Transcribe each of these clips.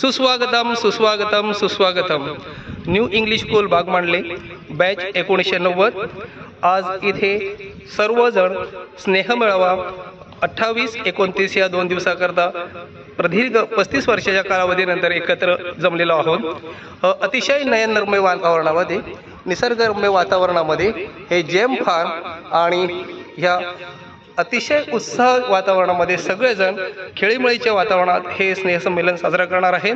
सुस्वागतम सुस्वागतम सुस्वागतम. New English School Bagmandale. Batch एकोणीसशे नव्वद. आज इथे सर्वजण स्नेह मिळावा अठ्ठावीस एकोणतीस या दोन दिवसाकरता प्रदीर्घ पस्तीस वर्षाच्या कालावधीनंतर एकत्र जमलेलो आहोत. अतिशय नयनरम्य वातावरणामध्ये निसर्गरम्य वातावरणामध्ये हे जेम फार्म आणि ह्या अतिशय उत्साह वातावरणामध्ये सगळेजण खेळीमेळीच्या वातावरणात हे स्नेहसंमेलन साजरा करणार आहे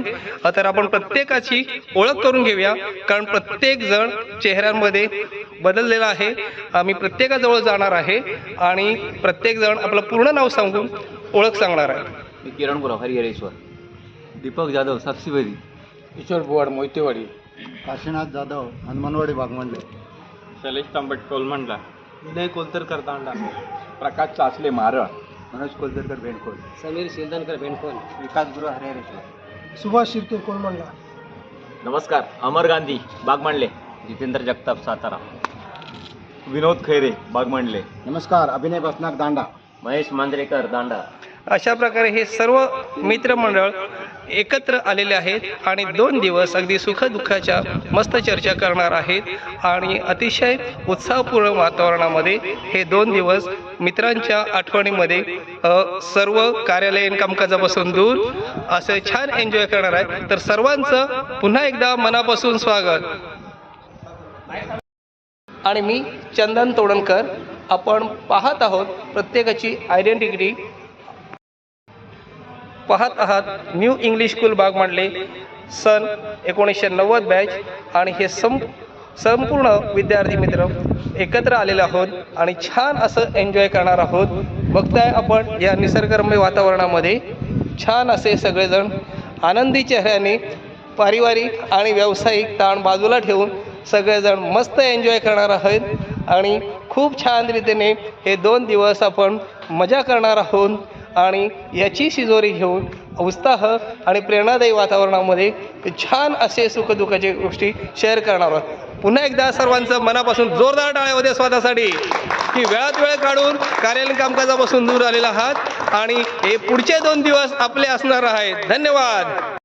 तर आपण प्रत्येकाची ओळख करून घेऊया कारण प्रत्येक जण चेहऱ्यांमध्ये बदललेला आहे. आम्ही प्रत्येकाजवळ जाणार आहे आणि प्रत्येक जण आपलं पूर्ण नाव सांगून ओळख सांगणार आहे. मी किरण गुलाब हरिहरेश्वर दीपक जाधव साक्षीभरी ईश्वर बुवाड मोहितेवाडी. काशीनाथ जाधव हनुमानवाडी बागमंडले शैलेश तांबट कोलमंडला विनय कोलतरकर तांडा. प्रकाश चाचले मारळ मनोज कोलदरकर बेंडकोल समीर शिंदनकर भेंडकोल विकास गुरु हरिहरेश्वर सुभाष शिर्के कोलमंडला. नमस्कार अमर गांधी बागमांडले. जितेंद्र जगताप सातारा. विनोद खैरे बागमांडले. नमस्कार अभिनय बसनाक दांडा. महेश मांजरेकर दांडा. अशा प्रकारे हे सर्व मित्रमंडळ एकत्र आलेले आहेत आणि दोन दिवस अगदी सुखदुःखाच्या मस्त चर्चा करणार आहेत. आणि अतिशय उत्साहपूर्ण वातावरणामध्ये हे दोन दिवस मित्रांच्या आठवणीमध्ये सर्व कार्यालयीन कामकाजापासून दूर असे छान एन्जॉय करणार आहे तर सर्वांचं पुन्हा एकदा मनापासून स्वागत. आणि मी चंदन तोडणकर. आपण पाहत आहोत प्रत्येकाची आयडेंटिटी पाहत आहात. न्यू इंग्लिश स्कूल बाग मांडले. सन एकोणीसशे नव्वद बॅच आणि हे सं संपूर्ण विद्यार्थी मित्र एकत्र आलेले आहोत. आणि छान असं एन्जॉय करणार आहोत. बघताय आपण या निसर्गरम्य वातावरणामध्ये. छान असे सगळेजण आनंदी चेहऱ्याने पारिवारिक आणि व्यावसायिक ताण बाजूला ठेवून सगळेजण मस्त एन्जॉय करणार आहोत. आणि खूप छान रीतीने हे दोन दिवस आपण मजा करणार आहोत. आणि याची शिजोरी घेऊन उत्साह आणि प्रेरणादायी वातावरणामध्ये छान असे सुखदुःखाचे गोष्टी शेअर करणार आहोत. पुन्हा एकदा सर्वांचं मनापासून जोरदार टाळ्या होत्या स्वतःसाठी की वेळात वेळ काढून कार्यालयीन कामकाजापासून दूर आलेला आहात आणि हे पुढचे दोन दिवस आपले असणार आहेत. धन्यवाद.